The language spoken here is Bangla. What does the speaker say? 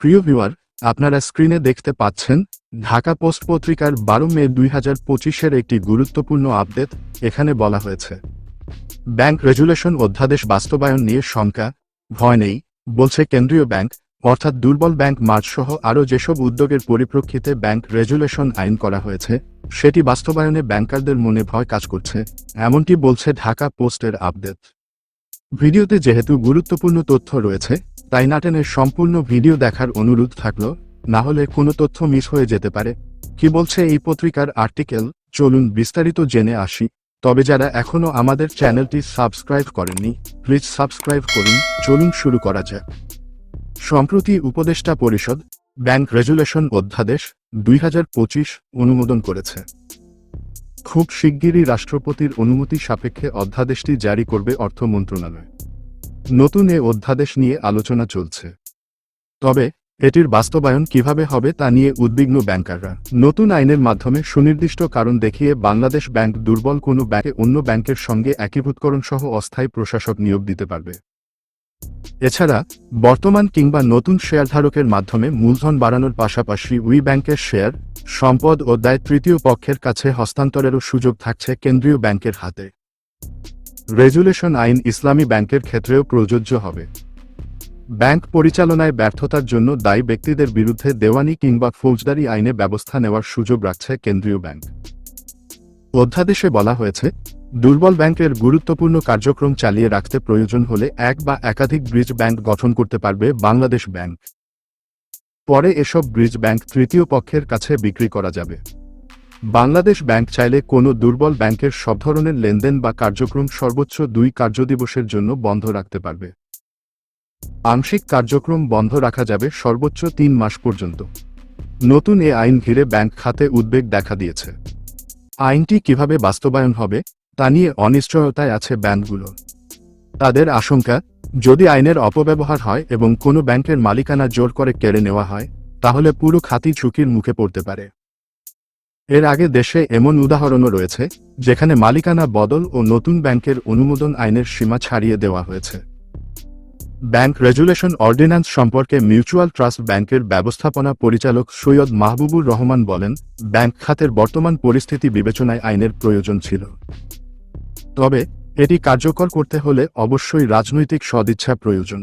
প্রিয় ভিউয়ার, আপনারা স্ক্রিনে দেখতে পাচ্ছেন, ঢাকা পোস্ট পত্রিকার বারো মে দুই হাজার পঁচিশের একটি গুরুত্বপূর্ণ আপডেট, এখানে বলা হয়েছে। ব্যাংক রেজুলেশন অধ্যাদেশ বাস্তবায়ন নিয়ে শঙ্কা, ভয় নেই, বলছে কেন্দ্রীয় ব্যাংক, অর্থাৎ দুর্বল ব্যাংক মার্চ সহ আরও যেসব উদ্যোগের পরিপ্রেক্ষিতে ব্যাংক রেজুলেশন আইন করা হয়েছে, সেটি বাস্তবায়নে ব্যাংকারদের মনে ভয় কাজ করছে, এমনটি বলছে ঢাকা পোস্টের আপডেট। ভিডিওতে যেহেতু গুরুত্বপূর্ণ তথ্য রয়েছে, তাই নাটেনের সম্পূর্ণ ভিডিও দেখার অনুরোধ থাকল, না হলে কোনো তথ্য মিস হয়ে যেতে পারে। কি বলছে এই পত্রিকার আর্টিকেল? চলুন বিস্তারিত জেনে আসি। তবে যারা এখনও আমাদের চ্যানেলটি সাবস্ক্রাইব করেননি, প্লিজ সাবস্ক্রাইব করুন। চলুন শুরু করা যাক। সম্প্রতি উপদেষ্টা পরিষদ, ব্যাংক রেজুলেশন অধ্যাদেশ দুই হাজার পঁচিশ অনুমোদন করেছে। খুব শিগগিরই রাষ্ট্রপতির অনুমতি সাপেক্ষে অধ্যাদেশটি জারি করবে অর্থ মন্ত্রণালয়। নতুন এ অধ্যাদেশ নিয়ে আলোচনা চলছে। তবে, এটির বাস্তবায়ন কীভাবে হবে তা নিয়ে উদ্বিগ্ন ব্যাংকাররা। নতুন আইনের মাধ্যমে সুনির্দিষ্ট কারণ দেখিয়ে বাংলাদেশ ব্যাংক দুর্বল কোনো ব্যাংকে অন্য ব্যাংকের সঙ্গে একীভূতকরণ সহ অস্থায়ী প্রশাসক নিয়োগ দিতে পারবে। এছাড়া, বর্তমান কিংবা নতুন শেয়ারধারকের মাধ্যমে মূলধন বাড়ানোর পাশাপাশি উই ব্যাংকের শেয়ার সম্পদ ও দায় তৃতীয় পক্ষের কাছে হস্তান্তরেরও সুযোগ থাকছে কেন্দ্রীয় ব্যাংকের হাতে। রেজুলেশন আইন ইসলামী ব্যাংকের ক্ষেত্রেও প্রযোজ্য হবে। ব্যাংক পরিচালনায় ব্যর্থতার জন্য দায়ী ব্যক্তিদের বিরুদ্ধে দেওয়ানি কিংবা ফৌজদারি আইনে ব্যবস্থা নেওয়ার সুযোগ রাখছে কেন্দ্রীয় ব্যাংক। অধ্যাদেশে বলা হয়েছে, দুর্বল ব্যাংকের গুরুত্বপূর্ণ কার্যক্রম চালিয়ে রাখতে প্রয়োজন হলে এক বা একাধিক ব্রিজ ব্যাংক গঠন করতে পারবে বাংলাদেশ ব্যাংক। পরে এসব ব্রিজ ব্যাংক তৃতীয় পক্ষের কাছে বিক্রি করা যাবে। বাংলাদেশ ব্যাংক চাইলে কোনো দুর্বল ব্যাংকের সব ধরনের লেনদেন বা কার্যক্রম সর্বোচ্চ দুই কার্যদিবসের জন্য বন্ধ রাখতে পারবে। আংশিক কার্যক্রম বন্ধ রাখা যাবে সর্বোচ্চ তিন মাস পর্যন্ত। নতুন এ আইন ঘিরে ব্যাংক খাতে উদ্বেগ দেখা দিয়েছে। আইনটি কীভাবে বাস্তবায়ন হবে, তা নিয়ে অনিশ্চয়তায় আছে ব্যাংকগুলো। তাদের আশঙ্কা যদি আইনের অপব্যবহার হয় এবং কোনো ব্যাংকের মালিকানা জোর করে কেড়ে নেওয়া হয়, তাহলে পুরো খাতি ঝুঁকির মুখে পড়তে পারে। এর আগে দেশে এমন উদাহরণও রয়েছে, যেখানে মালিকানা বদল ও নতুন ব্যাংকের অনুমোদন আইনের সীমা ছাড়িয়ে দেওয়া হয়েছে। ব্যাংক রেজুলেশন অর্ডিন্যান্স সম্পর্কে মিউচুয়াল ট্রাস্ট ব্যাংকের ব্যবস্থাপনা পরিচালক সৈয়দ মাহবুবুর রহমান বলেন, ব্যাংক খাতের বর্তমান পরিস্থিতি বিবেচনায় আইনের প্রয়োজন ছিল। তবে এটি কার্যকর করতে হলে অবশ্যই রাজনৈতিক সদিচ্ছা প্রয়োজন।